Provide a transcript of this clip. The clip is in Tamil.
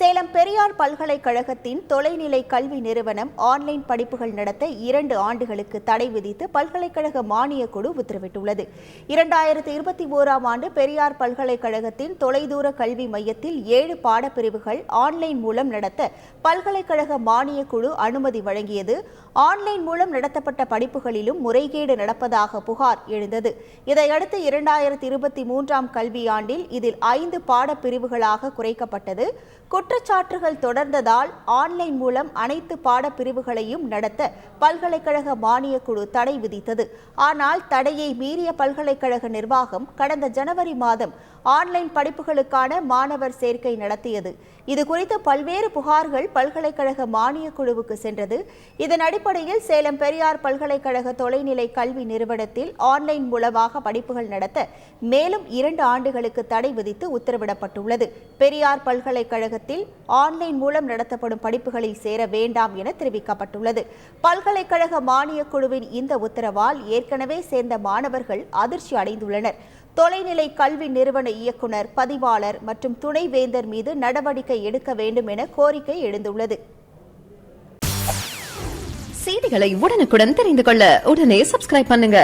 சேலம் பெரியார் பல்கலைக்கழகத்தின் தொலைநிலை கல்வி நிறுவனம் ஆன்லைன் படிப்புகள் நடத்த இரண்டு ஆண்டுகளுக்கு தடை விதித்து பல்கலைக்கழக மானியக் குழு உத்தரவிட்டுள்ளது. இரண்டாயிரத்தி இருபத்தி ஓராம் ஆண்டு பெரியார் பல்கலைக்கழகத்தின் தொலைதூர கல்வி மையத்தில் ஏழு பாடப்பிரிவுகள் ஆன்லைன் மூலம் நடத்த பல்கலைக்கழக மானியக் குழு அனுமதி வழங்கியது. ஆன்லைன் மூலம் நடத்தப்பட்ட படிப்புகளிலும் முறைகேடு நடப்பதாக புகார் எழுந்தது. இதையடுத்து இரண்டாயிரத்தி இருபத்தி மூன்றாம் கல்வியாண்டில் இதில் ஐந்து பாடப்பிரிவுகளாக குறைக்கப்பட்டது. குற்றச்சாட்டுகள் தொடர்ந்ததால் ஆன்லைன் மூலம் அனைத்து பாடப்பிரிவுகளையும் நடத்த பல்கலைக்கழக மானியக் குழு தடை விதித்தது. ஆனால் தடையை மீறிய பல்கலைக்கழக நிர்வாகம் கடந்த ஜனவரி மாதம் ஆன்லைன் படிப்புகளுக்கான மாணவர் சேர்க்கை நடத்தியது. இது குறித்து பல்வேறு புகார்கள் பல்கலைக்கழக மானியக் குழுவுக்கு சென்றது. இதன் அடிப்படையில் சேலம் பெரியார் பல்கலைக்கழக தொலைநிலை கல்வி நிறுவனத்தில் ஆன்லைன் மூலமாக படிப்புகள் நடத்த மேலும் இரண்டு ஆண்டுகளுக்கு தடை விதித்து உத்தரவிடப்பட்டுள்ளது. பெரியார் பல்கலைக்கழகத்தில் ஆன்லைன் மூலம் நடத்தப்படும் படிப்புகளில் சேர வேண்டாம் என தெரிவிக்கப்பட்டுள்ளது. பல்கலைக்கழக மானியக் குழுவின் இந்த உத்தரவால் ஏற்கனவே சேர்ந்த மாணவர்கள் அதிர்ச்சி அடைந்துள்ளனர். தொலைநிலை கல்வி நிறுவன இயக்குனர் பதிவாளர் மற்றும் துணைவேந்தர் மீது நடவடிக்கை எடுக்க வேண்டும் என கோரிக்கை எழுந்துள்ளது. செய்திகளை உடனுக்குடன் தெரிந்து கொள்ள உடனே சப்ஸ்கிரைப் பண்ணுங்க.